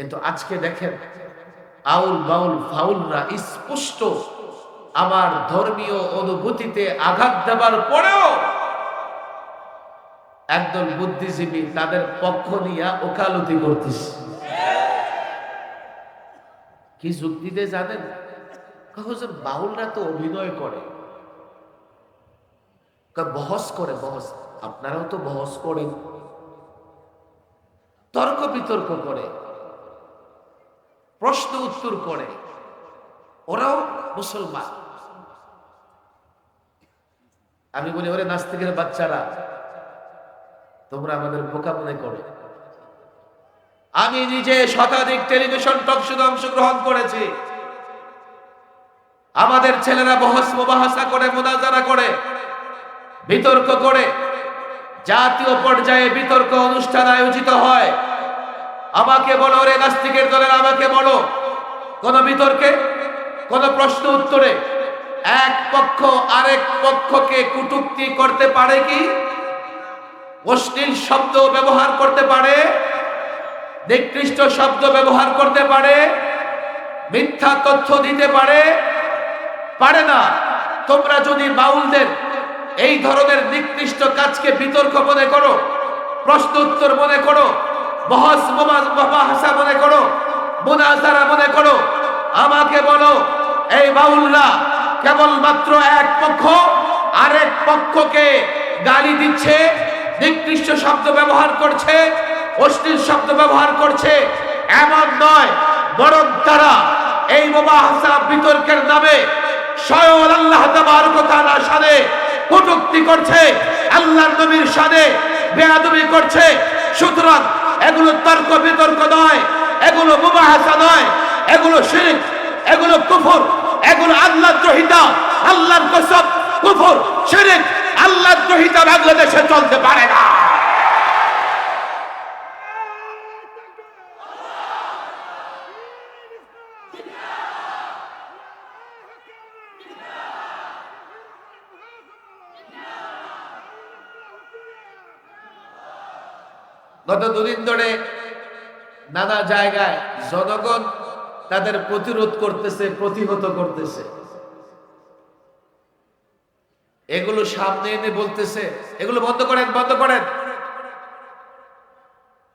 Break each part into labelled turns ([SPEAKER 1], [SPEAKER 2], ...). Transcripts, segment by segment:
[SPEAKER 1] কিন্তু আজকে দেখেন, আউল বাউল ফাউলরা স্পষ্ট আমার ধর্মীয় অনুভূতিতে আঘাত দেবার পরেও একদল বুদ্ধিজীবী তাদের পক্ষ নিয়ে ওকালতি করতেছে। কি যুক্তিতে জানেন? বাউলরা তো অভিনয় করে। বহস করে, বহস। আপনারাও তো বহস করেন। তর্ক বিতর্ক করে। প্রশ্ন উত্তর করে। ওরাও মুসলমান। আমি বলি, ওরে নাস্তিকের বাচ্চারা, তোমরা আমাদের বোকা মনে করো। আমি নিজে শতাধিক টেলিভিশন টক শুধু অংশগ্রহণ করেছি। আমাদের ছেলেরা বহস মুবাহাসা করে, মোনাজারা করে, বিতর্ক করে, জাতীয় পর্যায়ে বিতর্ক অনুষ্ঠান আয়োজিত হয়। আমাকে বলো রে নাস্তিকের দলের, আমাকে বলো। কোন বিতর্কে? কোন প্রশ্ন উত্তরে? এক পক্ষ আরেক পক্ষকে কুটুক্তি করতে পারে কি? অশ্লীল শব্দ ব্যবহার করতে পারে? নিকৃষ্ট শব্দ ব্যবহার করতে পারে? মিথ্যা তথ্য দিতে পারে? পারে না। তোমরা যদি বাউলদের এই ধরনের নিকৃষ্ট কাজকে বিতর্ক মনে করো, প্রশ্ন উত্তর মনে করো মহাসা মনে করো, মুনাজারা মনে করো। আমাকে বলো, এই বাউলরা কেবলমাত্র এক পক্ষ, আরেক পক্ষকে গালি দিচ্ছে, নিকৃষ্ট শব্দ ব্যবহার করছে, অশ্লীল শব্দ ব্যবহার করছে, এমন নয়, বরং তারা এই মোবাহাসা বিতর্কের নামে স্বয়ং আল্লাহ তাবারক তাআলার সাথে কটুক্তি করছে, আল্লাহর নবীর সাথে বেয়াদবি করছে। সুতরাং এগুলো তর্ক বিতর্ক নয়, এগুলো মুবাহাসা নয়, এগুলো শিরিক, এগুলো কুফর, এগুলো আল্লাহ দ্রোহিতা, আল্লাহর কসব কুফর, শিরিক আল্লাহ দ্রোহিতা বাংলাদেশে চলতে পারে না। গত দুদিন ধরে নানা জায়গায় জনগণ তাদের প্রতিরোধ করতেছে, প্রতিহত করতেছে। এগুলো সামনে এনে বলতেছে, এগুলো বন্ধ করেন বন্ধ করেন।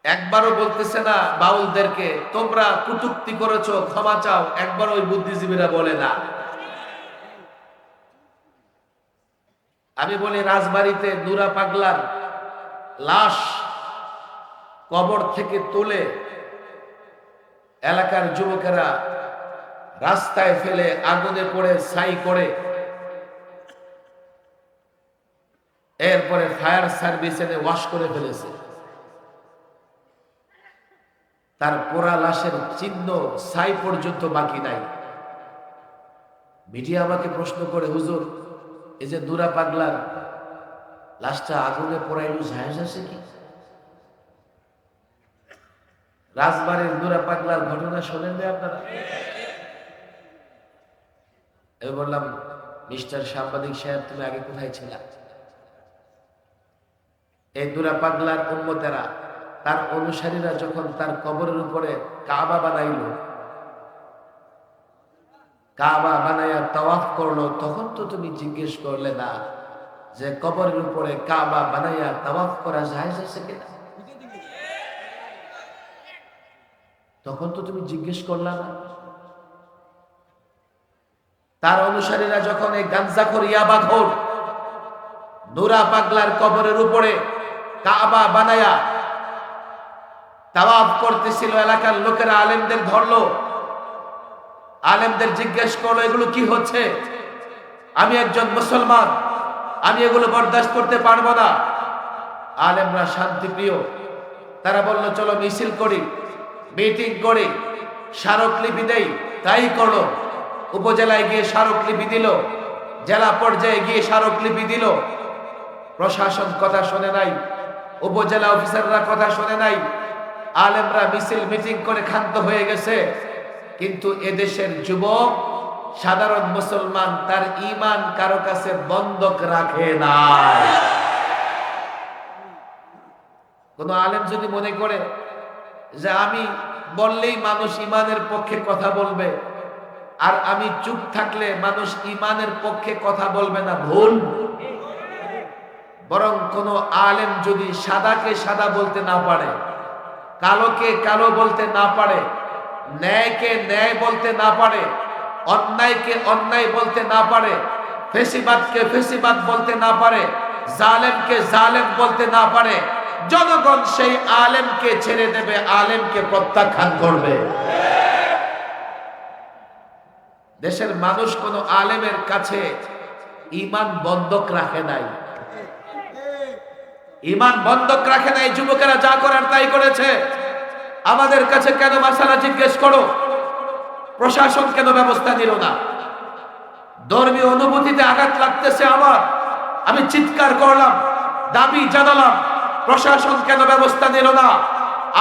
[SPEAKER 1] একবারও বলতেছে না বাউলদেরকে, তোমরা কুটুক্তি করেছ, ক্ষমা চাও। একবার ওই বুদ্ধিজীবীরা বলে না। আমি বলি, রাজবাড়িতে নুরা পাগলার লাশ কবর থেকে তুলে এলাকার যুবকেরা রাস্তায় ফেলে আগুনে পড়ে, ছাই করে এরপরে ফায়ার সার্ভিস এনে ওয়াশ করে ফেলেছে। তার পোড়া লাশের চিহ্ন ছাই পর্যন্ত বাকি নাই। মিডিয়া আমাকে প্রশ্ন করে, হুজুর, এই যে দুরা পাগলার লাশটা আগুনে পোড়াইল জাহেজ আছে কি? রাজবাড়ির দুরা পাগলার ঘটনা শোনেন আপনারা? আমি বললাম, মিস্টার সাংবাদিক সাহেব, তুমি আগে কোথায় ছিলা? এই দুরা পাগলার উন্মতেরা তার অনুসারীরা যখন তার কবরের উপরে কাবা বানাইল, কাবা বানাইয়া তাওয়াফ করল, তখন তো তুমি জিজ্ঞেস করলে না যে কবরের উপরে কাবা বানাইয়া তাওয়াফ করা যায় আছে কিনা? তখন তো তুমি জিজ্ঞেস করলা না। তার অনুসারীরা যখন এই গাঞ্জাখোর ইয়াবাঘোর নুরা পাগলার কবরের উপরে কাবা বানায়া তাওয়াফ করতেছিল, এলাকার লোকেরা আলেমদের ধরলো। আলেমদের জিজ্ঞেস করল, এগুলো কি হচ্ছে? আমি একজন মুসলমান, আমি এগুলো বরদাস্ত করতে পারব না। আলেমরা শান্তিপ্রিয়, তারা বলল, চলো মিছিল করি। মিটিং করি স্মারকলিপি দেই, তাই করল। উপজেলায় গিয়ে স্মারকলিপি দিল, জেলা পর্যায়ে গিয়ে স্মারকলিপি দিল। প্রশাসন কথা শোনে নাই, উপজেলা অফিসাররা কথা শোনে নাই, আলেমরা মিছিল মিটিং করে ক্ষান্ত হয়ে গেছে। কিন্তু এদেশের যুবক, সাধারণ মুসলমান, তার ইমান কারও কাছে বন্ধক রাখে নাই। কোন আলেম যদি মনে করে যে আমি বললেই মানুষ ইমানের পক্ষে কথা বলবে। আর আমি চুপ থাকলে মানুষ ইমানের পক্ষে কথা বলবে না, ভুল। বরং কোন আলেম যদি সাদাকে সাদা বলতে না পারে, কালোকে কালো বলতে না পারে, ন্যায়কে ন্যায় বলতে না পারে, অন্যায়কে অন্যায় বলতে না পারে, ফেসিবাদকে ফেসিবাদ বলতে না পারে, জালেমকে জালেম বলতে না পারে জনগণ সেই আলেমকে ছেড়ে দেবে, আলেমকে প্রত্যাখ্যান করবে। দেশের মানুষ কোন আলেমের কাছে ইমান বন্ধক রাখে নাই। ইমান বন্ধক রাখে নাই, যুবকেরা যা করার তাই করেছে। আমাদের কাছে কেন মাসালা জিজ্ঞেস করো? প্রশাসন কেন ব্যবস্থা নিল না? ধর্মীয় অনুভূতিতে আঘাত লাগতেছে আমার। আমি চিৎকার করলাম, দাবি জানালাম প্রশাসন কেন ব্যবস্থা নিল না?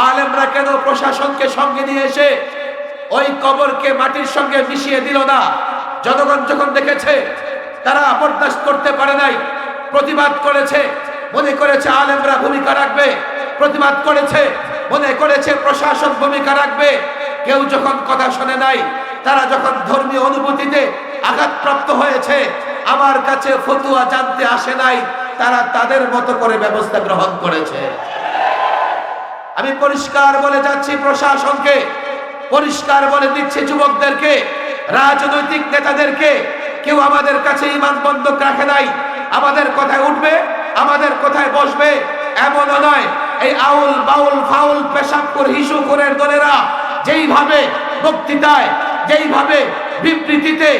[SPEAKER 1] আলেমরা কেন প্রশাসনকে সঙ্গে নিয়ে এসে ওই কবরকে মাটির সঙ্গে মিশিয়ে দিল না? জনগণ যখন দেখেছে, তারা বরদাস্ত করতে পারে নাই। প্রতিবাদ করেছে, মনে করেছে আলেমরা ভূমিকা রাখবে। প্রতিবাদ করেছে, মনে করেছে প্রশাসন ভূমিকা রাখবে। কেউ যখন কথা শোনে নাই, তারা যখন ধর্মীয় অনুভূতিতে আঘাতপ্রাপ্ত হয়েছে, আমার কাছে ফতুয়া জানতে আসে নাই। তারা তাদের মতো করে ব্যবস্থা গ্রহণ করেছে। আমি পরিষ্কার বলে যাচ্ছি প্রশাসনকে, পরিষ্কার বলে দিচ্ছে যুবকদেরকে, রাজনৈতিক নেতাদেরকে, কেউ আমাদের কাছে ইমান বন্ধক রাখে নাই, আমাদের কথায় উঠবে, আমাদের কথায় বসবে, এমনও নয়, এই আউল বাউল ফাউল পেশাব করে হিসু হিসুপুরের দলেরা যেইভাবে বক্তৃতায়, যেইভাবে বিবৃতিতে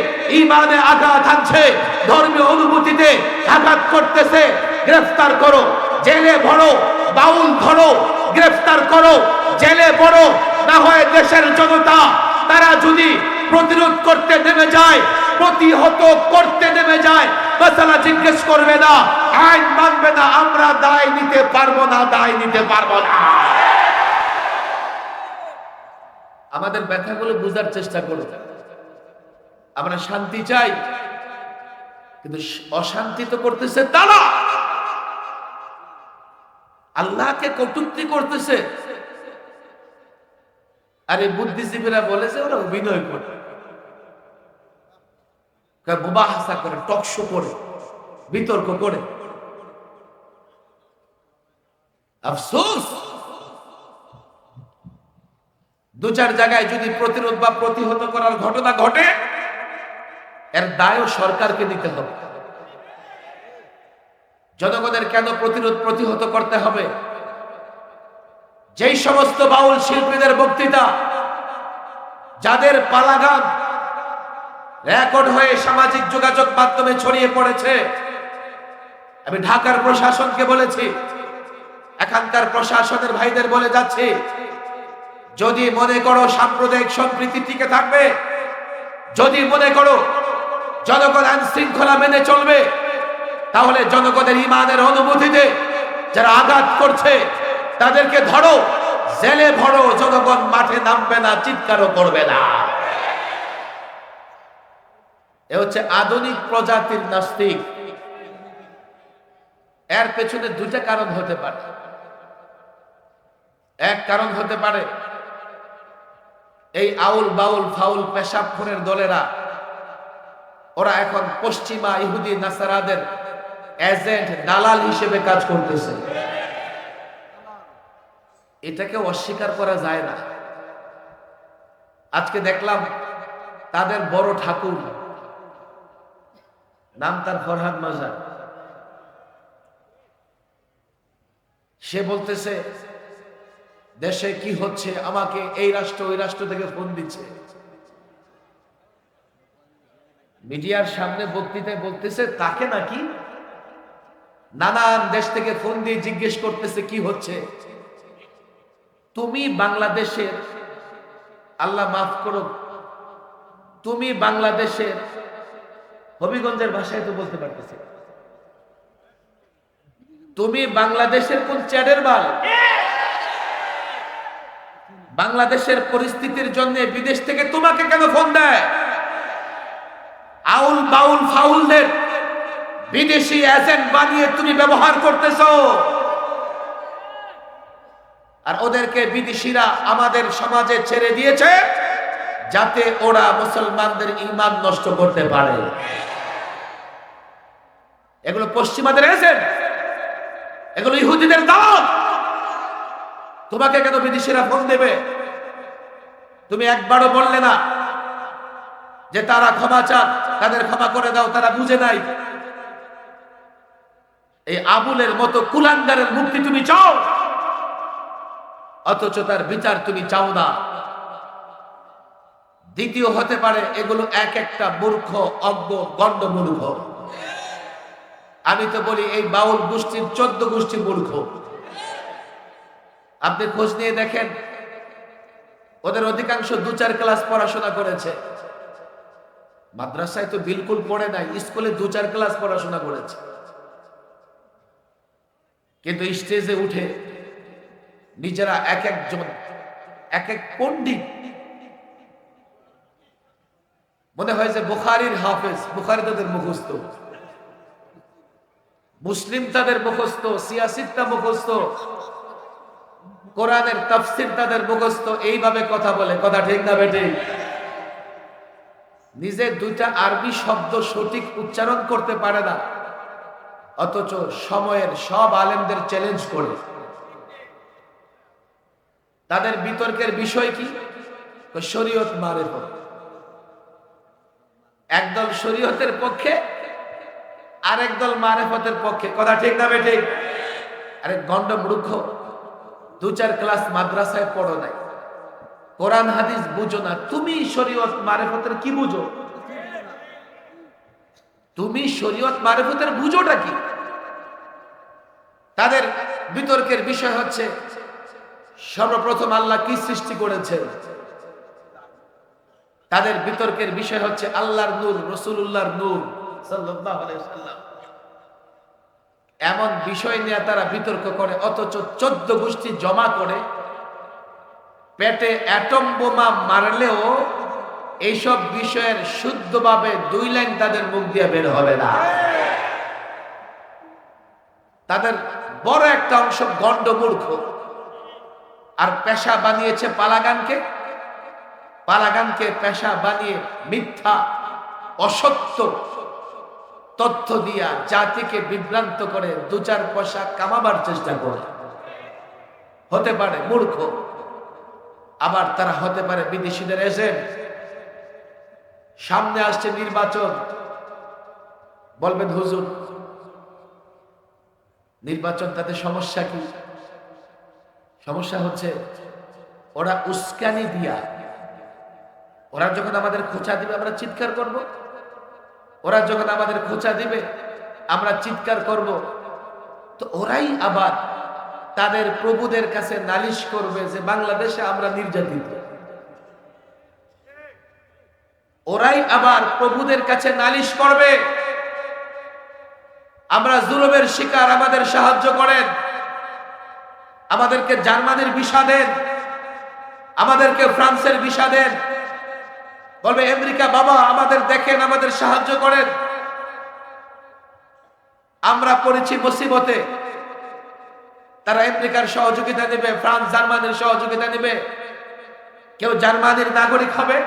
[SPEAKER 1] ইমানে আঘাত আনছে ধর্মীয় অনুভূতিতে আঘাত করতেছে, গ্রেফতার করো, জেলে ভরো, বাউল ধরো, গ্রেফতার করো, জেলে পড়ো, না হয় দেশের জনতা, তারা যদি প্রতিরোধ করতে নেমে যায়, প্রতিহত করতে নেমে যায় মশালা জিজ্ঞেস করবে না, আইন মানবে না, আমরা দায় নিতে পারব না, দায় নিতে পারব না। আমাদের ব্যথাগুলো বুঝার চেষ্টা করো। আমরা শান্তি চাই। কিন্তু অশান্তি তো করতেছে তারা। আল্লাহকে কটুক্তি করতেছে। আরে বুদ্ধিজীবীরা বলেছে ওরা অভিনয় করে। মুবাহাসা করে টকশো করে, বিতর্ক করে। আফসোস! দু চার জায়গায় যদি প্রতিরোধ বা প্রতিহত করার ঘটনা ঘটে এর দায়ও সরকারকে দিতে হবে। জনগণের কেন প্রতিরোধ প্রতিহত করতে হবে? যেই সমস্ত বাউল শিল্পীদের বক্তৃতা, যাদের পালাগান রেকর্ড হয়ে সামাজিক যোগাযোগ মাধ্যমে ছড়িয়ে পড়েছে, আমি ঢাকার প্রশাসনকে বলেছি, এখানকার প্রশাসনের ভাইদের বলে যাচ্ছি, যদি মনে করো সাম্প্রদায়িক সম্প্রীতি টিকে থাকবে, যদি মনে করো জনগণ আইন শৃঙ্খলা মেনে চলবে। তাহলে জনগণের ইমানের অনুভূতিতে যারা আঘাত করছে, তাদেরকে ধরো। জেলে ভরো, জনগণ মাঠে নামবে না, চিৎকারও করবে না। এ হচ্ছে আধুনিক প্রজাতির নাস্তিক। এর পেছনে দুইটা কারণ হতে পারে। এক কারণ হতে পারে, এই আউল বাউল ফাউল পেশাবখোরের দলেরা ওরা এখন পশ্চিমা ইহুদি নাসারাদের এজেন্ট, দালাল হিসেবে কাজ করতেছে। এটাকে অস্বীকার করা যায় না। আজকে দেখলাম তাদের বড় ঠাকুর, নাম তার ফরহাদ মাজার। সে বলতেছে, দেশে কি হচ্ছে? আমাকে এই রাষ্ট্র, ওই রাষ্ট্র থেকে ফোন দিচ্ছে। মিডিয়ার সামনে বক্তৃতায় বলতেছে, তাকে নাকি নানান দেশ থেকে ফোন দিয়ে জিজ্ঞেস করতেছে, কি হচ্ছে? তুমি বাংলাদেশের, আল্লাহ মাফ করো তুমি বাংলাদেশের, হবিগঞ্জের ভাষায় তো বলতে পারতেছে। তুমি বাংলাদেশের কোন চ্যাডের বাল বাংলাদেশের পরিস্থিতির জন্য বিদেশ থেকে তোমাকে কেন ফোন দেয়? আউল বাউল ফাউলদের বিদেশি এজেন্ট বানিয়ে তুমি ব্যবহার করতেছ। আর ওদেরকে বিদেশিরা আমাদের সমাজে ছেড়ে দিয়েছে যাতে ওরা মুসলমানদের ইমান নষ্ট করতে পারে। এগুলো পশ্চিমাদের এসেন এগুলো ইহুদিদের দাম তোমাকে কেন বিদেশিরা ফোন দেবে? তুমি একবারও বললে না যে তারা ক্ষমা চান, তাদের ক্ষমা করে দাও, তারা বুঝে নাই। এই আবুলের মতো কুলাঙ্গারের মুক্তি তুমি চাও? অথচ তার বিচার তুমি চাও না। দ্বিতীয় হতে পারে, এগুলো এক একটা মূর্খ, অজ্ঞ, গণ্ড মূর্খ। আমি তো বলি, এই বাউল গোষ্ঠীর চোদ্দ গোষ্ঠী মূর্খ। আপনি খোঁজ নিয়ে দেখেন, ওদের অধিকাংশ দু চার ক্লাস পড়াশোনা করেছে। মাদ্রাসায় তো বিলকুল পড়ে নাই, স্কুলে দু চার ক্লাস পড়াশোনা করেছে। কিন্তু স্টেজে উঠে নিজেরা এক একজন, এক এক পণ্ডিত। মনে হয় যে বুখারির হাফেজ, বুখারি তাদের মুখস্থ। মুসলিম তাদের মুখস্থ সিয়াসিদটা মুখস্থ। কোরআনের তাফসির তাদের মুখস্থ, এইভাবে কথা বলে। কথা ঠিক না বেটে নিজে দুইটা আরবি শব্দ সঠিক উচ্চারণ করতে পারে না। অথচ সময়ের সব আলেমদের চ্যালেঞ্জ করে। তাদের বিতর্কের বিষয় কি? শরীয়ত মারে একদল শরীয়তের পক্ষে, আরেক দল মারেফতের পক্ষে। কথা ঠিক না বেঠিক আরে গন্ড মূর্খ দু চার ক্লাস মাদ্রাসায় পড়ো নাই। কোরআন, হাদিস বুঝো না। তুমি শরীয়ত মারেফতের কি বুঝো? তুমি শরীয়ত মারেফতের বুঝোটা কি? তাদের বিতর্কের বিষয় হচ্ছে, সর্বপ্রথম আল্লাহ কি সৃষ্টি করেছে তাদের বিতর্কের বিষয় হচ্ছে আল্লাহর নূর রসুল্লাহর নূর, সাল্লাল্লাহু এমন বিষয় নিয়ে তারা বিতর্ক করে, অথচ চোদ্দ গোষ্ঠী জমা করে পেটে অ্যাটম বোমা মারলেও এইসব বিষয়ের শুদ্ধভাবে দুই লাইন তাদের মুখ দিয়ে বের হবে না। তাদের বড় একটা অংশ গণ্ডমূর্খ। আর পেশা বানিয়েছে পালাগানকে। পালাগানকে পেশা বানিয়ে মিথ্যা, অসত্য তথ্য দিয়া জাতিকে বিভ্রান্ত করে দু চার পয়সা কামাবার চেষ্টা করে। হতে পারে মূর্খ। আবার তারা হতে পারে বিদেশিদের এজেন্ট সামনে আসছে নির্বাচন বলবেন, হুজুর, নির্বাচন তাতে সমস্যা কি সমস্যা হচ্ছে, ওরা উস্কানি দিয়া, ওরা যখন আমাদের খোঁচা দিবে, আমরা চিৎকার করব। ওরা যখন আমাদের খোঁচা দিবে, আমরা চিৎকার করব। তো ওরাই আবার তাদের প্রভুদের কাছে নালিশ করবে যে বাংলাদেশে আমরা নির্যাতিত। ওরাই আবার প্রভুদের কাছে নালিশ করবে। আমরা জুলুমের শিকার, আমাদের সাহায্য করেন। আমাদেরকে জার্মানির ভিসা দেন। আমাদেরকে ফ্রান্সের ভিসা দেন। বলবে, আমেরিকা, বাবা, আমাদের দেখেন, আমাদের সাহায্য করেন। আমরা পড়েছি মুসিবতে। তারা আমেরিকার সহযোগিতা নেবে, ফ্রান্স, জার্মানির সহযোগিতা নেবে। কেউ জার্মানির নাগরিক হবে,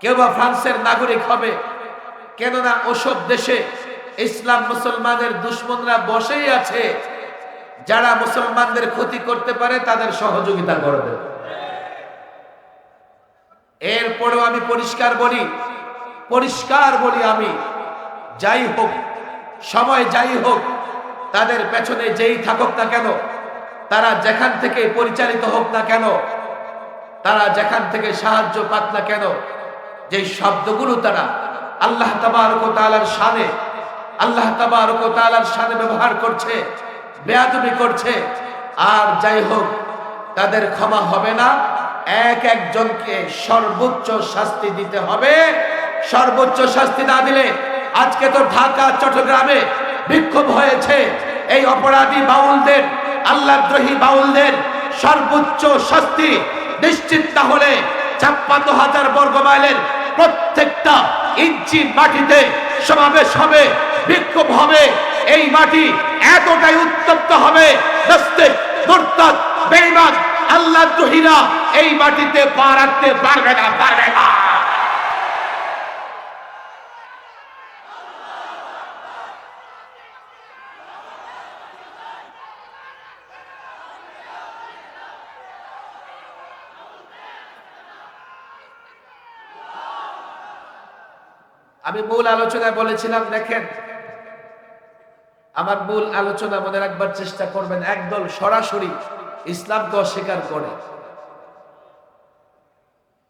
[SPEAKER 1] কেউ বা ফ্রান্সের নাগরিক হবে। কেননা ওসব দেশে ইসলাম মুসলমানের দুশ্মনরা বসেই আছে। যারা মুসলমানদের ক্ষতি করতে পারে, তাদের সহযোগিতা করবে। এরপরেও আমি পরিষ্কার বলি পরিষ্কার বলি আমি, যাই হোক, সময় যাই হোক তাদের পেছনে যেই থাকুক না কেন, তারা যেখান থেকে পরিচালিত হোক না কেন, তারা যেখান থেকে সাহায্য পাক না কেন যে শব্দগুলো তারা আল্লাহ তাবার সানে আল্লাহ তাবার সানে ব্যবহার করছে, বেয়াদবি করছে, আর যাই হোক, তাদের ক্ষমা হবে না। এক একজনকে সর্বোচ্চ শাস্তি দিতে হবে। সর্বোচ্চ শাস্তি না দিলে আজকে তো ঢাকা, চট্টগ্রামে বিক্ষোভ হয়েছে। এই অপরাধী বাউলদের আল্লাহদ্রোহী বাউলদের সর্বোচ্চ শাস্তি নিশ্চিত তাহলে ছাপ্পান্ন হাজার বর্গ মাইলের প্রত্যেকটা ইঞ্চি মাটিতে সমাবেশ হবে, বিক্ষোভ হবে। এই মাটি এতটাই উত্তপ্ত হবে, নাস্তিক, মুরতাদ আল্লাহ দ্রোহীরা এই মাটিতে পা রাখতে পারবে না পারবে না। আমি মূল আলোচনায় বলেছিলাম, দেখেন, আমার মূল আলোচনা মনে রাখবার চেষ্টা করবেন, একদল সরাসরি ইসলামকে অস্বীকার করে।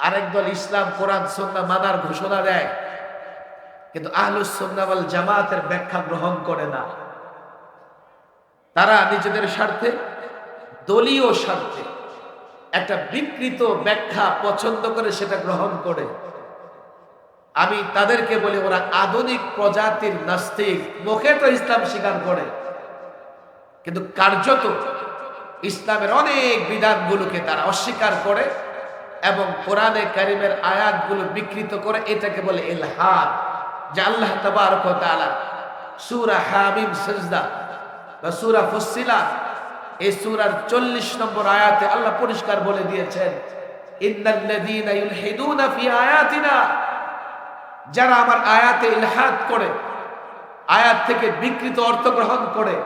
[SPEAKER 1] আরেক দল ইসলাম, কোরআন, সন্না মানার ঘোষণা দেয়, কিন্তু আহলুস জামাতের ব্যাখ্যা গ্রহণ করে না। তারা নিজেদের স্বার্থে, দলীয় স্বার্থে একটা বিকৃত ব্যাখ্যা পছন্দ করে সেটা গ্রহণ করে। আমি তাদেরকে বলি, ওরা আধুনিক প্রজাতির নাস্তিক। মুখে তো ইসলাম স্বীকার করে। কিন্তু কার্যত ইসলামের অনেক বিধানগুলোকে তারা অস্বীকার করে এবং কোরআনে কারিমের আয়াতগুলো বিকৃত করে এটাকে বলে ইলহাদ, যে আল্লাহ তাআলা হামিম সাজদা বা সূরা ফুসসিলাত, এই সূরার 40 নম্বর আয়াতে আল্লাহ পরিষ্কার বলে দিয়েছেন ইন্নাল্লাযীনা ইউলহিদুনা ফি আয়াতিনা। যারা আমার আয়াতে ইলহাদ করে, আয়াত থেকে বিকৃত অর্থ গ্রহণ করে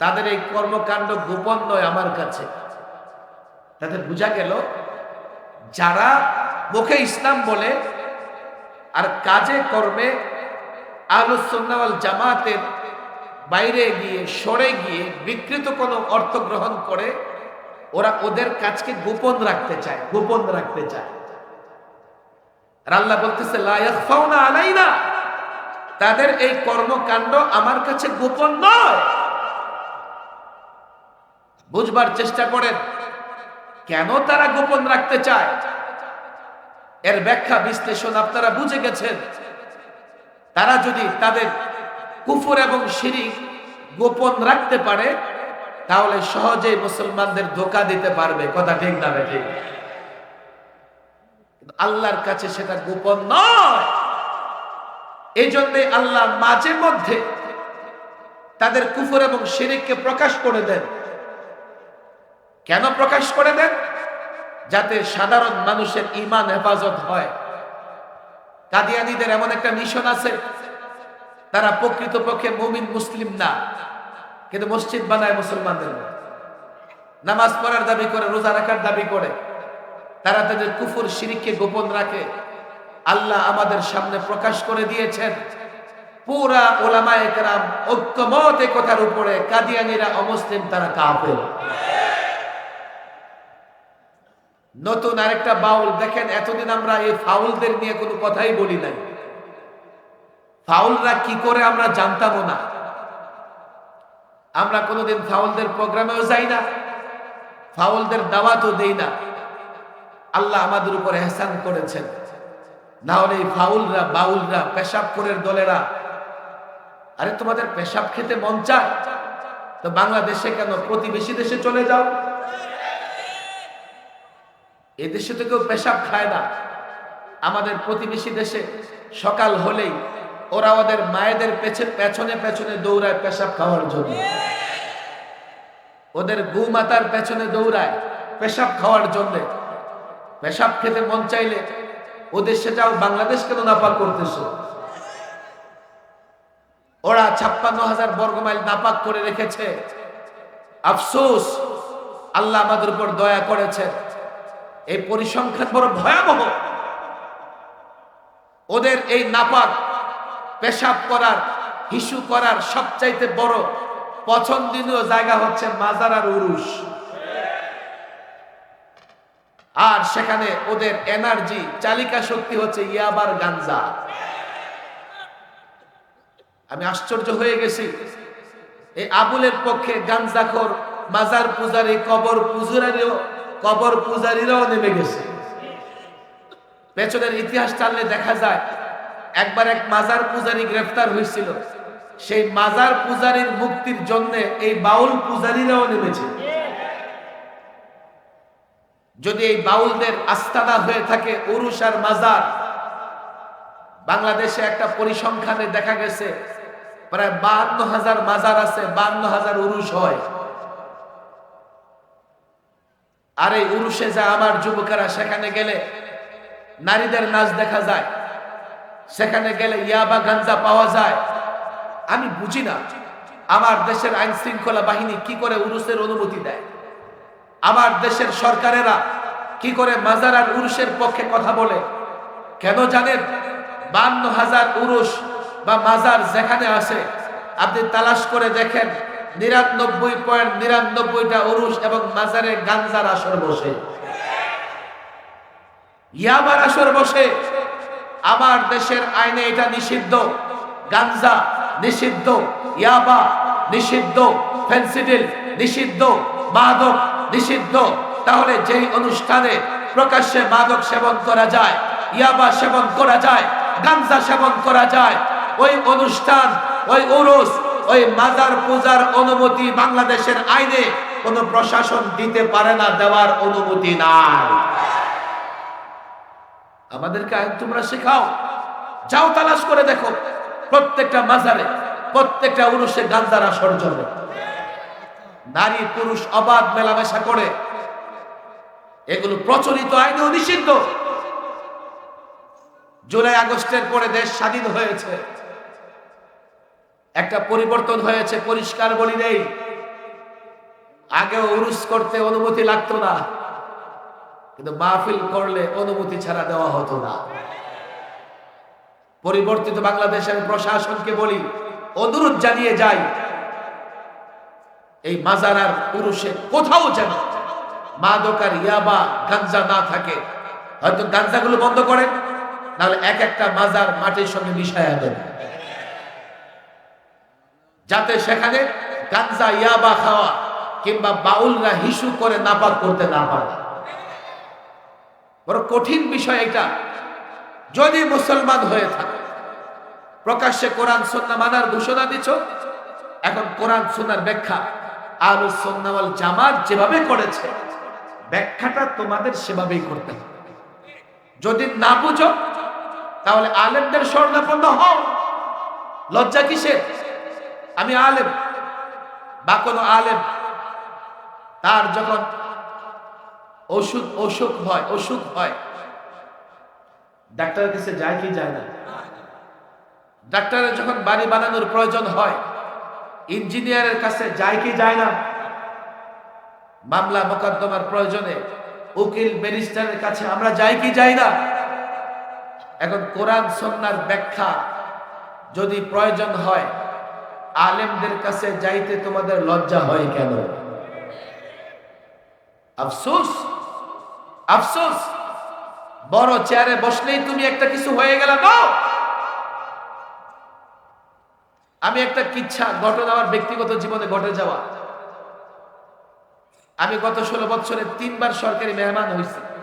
[SPEAKER 1] তাদের এই কর্মকাণ্ড গোপন নয় আমার কাছে। তাদের বোঝা গেল, যারা মুখে ইসলাম বলে আর কাজে কর্মে আলোচনাওয়াল জামাতের বাইরে গিয়ে, সরে গিয়ে বিকৃত কোনো অর্থ গ্রহণ করে, ওরা ওদের কাজকে গোপন রাখতে চায়, গোপন রাখতে চায়। আল্লাহ বলতেছে তাদের এই কর্মকাণ্ড আমার কাছে গোপন নয়। বুঝবার চেষ্টা করেন, কেন তারা গোপন রাখতে চায়? এর ব্যাখ্যা বিশ্লেষণ আপনারা বুঝে গেছেন। তারা যদি তাদের কুফর এবং শিরিক গোপন রাখতে পারে, তাহলে সহজেই মুসলমানদের ধোকা দিতে পারবে। কথা ঠিক না আল্লাহর কাছে সেটা গোপন নয়। এই আল্লাহ মাঝে মধ্যে তাদের কুফর এবং শিরিককে প্রকাশ করে দেন। কেন প্রকাশ করে দেন? যাতে সাধারণ মানুষের ইমান হেফাজত হয়। কাদিয়ানিদের এমন একটা মিশন আছে তারা প্রকৃতপক্ষে মুমিন, মুসলিম না। কিন্তু মসজিদ বানায় মুসলমানদের নামাজ পড়ার দাবি করে, রোজা রাখার দাবি করে। তারা তাদের কুফুর, শিরিককে গোপন রাখে। আল্লাহ আমাদের সামনে প্রকাশ করে দিয়েছেন। পুরা ওলামা ঐক্যমত কথার উপরে কাদিয়ানিরা অমুসলিম, তারা কাফের। নতুন আরেকটা বাউল, দেখেন এতদিন আমরা এই ফাউলদের নিয়ে কোনো কথাই বলি নাই। ফাউলরা কি করে আমরা জানতামও না। আমরা কোনোদিন ফাউলদের প্রোগ্রামেও যাই না, ফাউলদের দাওয়াতও দেই না। আল্লাহ আমাদের উপর এহসান করেছেন। না হলে এই ফাউলরা, বাউলরা, পেশাব করে দলেরা, আরে তোমাদের পেশাব খেতে মন চায়? তো বাংলাদেশে কেন প্রতিবেশী দেশে চলে যাও? এদেশে তো কেউ পেশাব খায় না। আমাদের প্রতিবেশী দেশে সকাল হলেই ওরা ওদের মায়েদের পেছে পেছনে পেছনে দৌড়ায় পেশাব খাওয়ার জন্য। ওদের গুমাতার পেছনে দৌড়ায় পেশাব খাওয়ার জন্য। পেশাব খেতে মন চাইলে ওদের সেটাও বাংলাদেশ কেন নাপাক করতেছ। ওরা ছাপ্পান্ন হাজার বর্গ মাইল নাপাক করে রেখেছে। আফসোস, আল্লাহ আমাদের উপর দয়া করেছে এই পরিসংখ্যান বড় ভয়াবহ। ওদের এই নাপাক পেশাব করার, হিসু করার সবচাইতে বড় পছন্দনীয় জায়গা হচ্ছে মাজার আর উরুস আর সেখানে ওদের এনার্জি, চালিকা শক্তি হচ্ছে ইয়াবার গাঞ্জা। আমি আশ্চর্য হয়ে গেছি। এই আবুলের পক্ষে গাঞ্জাখোর, মাজার পূজারী, কবর পূজারীও, কবর পূজারীরাও নেমে গেছে। পেছনের ইতিহাস টানলে দেখা যায় একবার এক মাজার পূজারী গ্রেফতার হয়েছিল। সেই মাজার পূজারীর মুক্তির জন্য এই বাউল পূজারীরাও নেমেছে। যদি এই বাউলদের আস্তানা হয়ে থাকে উরুষ আর মাজার, বাংলাদেশে একটা পরিসংখ্যানে দেখা গেছে, প্রায় বান্ন হাজার মাজার আছে বান্ন হাজার উরুষ হয়। আর এই উরুষে যা আমার যুবকেরা সেখানে গেলে নারীদের নাচ দেখা যায়। সেখানে গেলে ইয়াবা গাঞ্জা পাওয়া যায়। আমি বুঝি না আমার দেশের আইন শৃঙ্খলা বাহিনী কি করে উরুসের অনুমতি দেয়। আমার দেশের সরকারেরা কি করে মাজার আর উরুসের পক্ষে কথা বলে। কেন জানেন? বান্ন হাজার উরুস বা মাজার যেখানে আছে, আপনি তালাশ করে দেখেন, নিরানব্বই পয়েন্ট নিরানব্বইটা উরুস এবং মাজারে গাঞ্জার আসর বসে। ইয়াবার আসর বসে। আমার দেশের আইনে এটা নিষিদ্ধ। গাঞ্জা নিষিদ্ধ। ইয়াবা নিষিদ্ধ। ফেন্সিডিল নিষিদ্ধ। মাদক নিষিদ্ধ। তাহলে যেই অনুষ্ঠানে প্রকাশ্যে মাদক সেবন করা যায়, ইয়াবা সেবন করা যায়, গাঞ্জা সেবন করা যায়, ওই অনুষ্ঠান, ওই উরুস ওই মাজার পূজার অনুমতি বাংলাদেশের আইনে কোনো প্রশাসন দিতে পারে না, দেওয়ার অনুমতি নাই। আমাদেরকে আইন তোমরা শেখাও। যাও, তালাশ করে দেখো। প্রত্যেকটা মাজারে, প্রত্যেকটা উরুষে গান্ধার আসর জমে নারী, পুরুষ অবাধ মেলামেশা করে। এগুলো প্রচলিত আইনেও নিষিদ্ধ। জুলাই আগস্টের পরে দেশ স্বাধীন হয়েছে। একটা পরিবর্তন হয়েছে, পরিষ্কার বলি নেই। আগেও উরুস করতে অনুমতি লাগতো না। কিন্তু মাহফিল করলে অনুমতি ছাড়া দেওয়া হতো না। পরিবর্তিত বাংলাদেশের প্রশাসনকে বলি, অনুরোধ জানিয়ে যাই, এই মাজার আর পুরুষে কোথাও যেন মাদকার ইয়াবা গাঞ্জা না থাকে। হয়তো গাঞ্জাগুলো বন্ধ করেন, নাহলে এক একটা মাজার মাটির সঙ্গে মিশাইয়া দেন যাতে সেখানে গাঞ্জা ইয়াবা খাওয়া কিংবা বাউলরা হিসু করে নাপাক করতে না পারে। বড় কঠিন বিষয় এটা। যদি মুসলমান হয়ে থাকে, প্রকাশ্যে কোরআন সন্না মানার ঘোষণা দিছ, এখন কোরআন সন্ন্যার ব্যাখ্যা আলু সন্নাওয়াল জামাত যেভাবে করেছে, ব্যাখ্যাটা তোমাদের সেভাবেই করতে হবে। যদি না বুঝো, তাহলে আলেমদের স্বর্ণাপন্ন হও। লজ্জা কিসের? আমি আলেম, বা কোনো আলেম, তার যখন অসুখ অসুখ হয় অসুখ হয়। ডাক্তারের কাছে যায় কি যায় না? ডাক্তারের যখন বাড়ি বানানোর প্রয়োজন হয়, ইঞ্জিনিয়ারের কাছে যায় কি যায় না? মামলা মোকদ্দমার প্রয়োজনে উকিল ব্যারিস্টারের কাছে আমরা যাই কি যাই না? এখন কোরআন সন্ন্যার ব্যাখ্যা যদি প্রয়োজন হয়, আলেমদের কাছে যাইতে তোমাদের লজ্জা হয় কেন? আফসোস! আফসোস, বড় চেয়ারে বসলেই তুমি একটা কিছু হয়ে গেল না? আমি একটা কিচ্ছা ঘটনা আমার ব্যক্তিগত জীবনে ঘটে যাওয়া। আমি গত ষোলো বছরে তিনবার সরকারি মেহমান হয়েছি।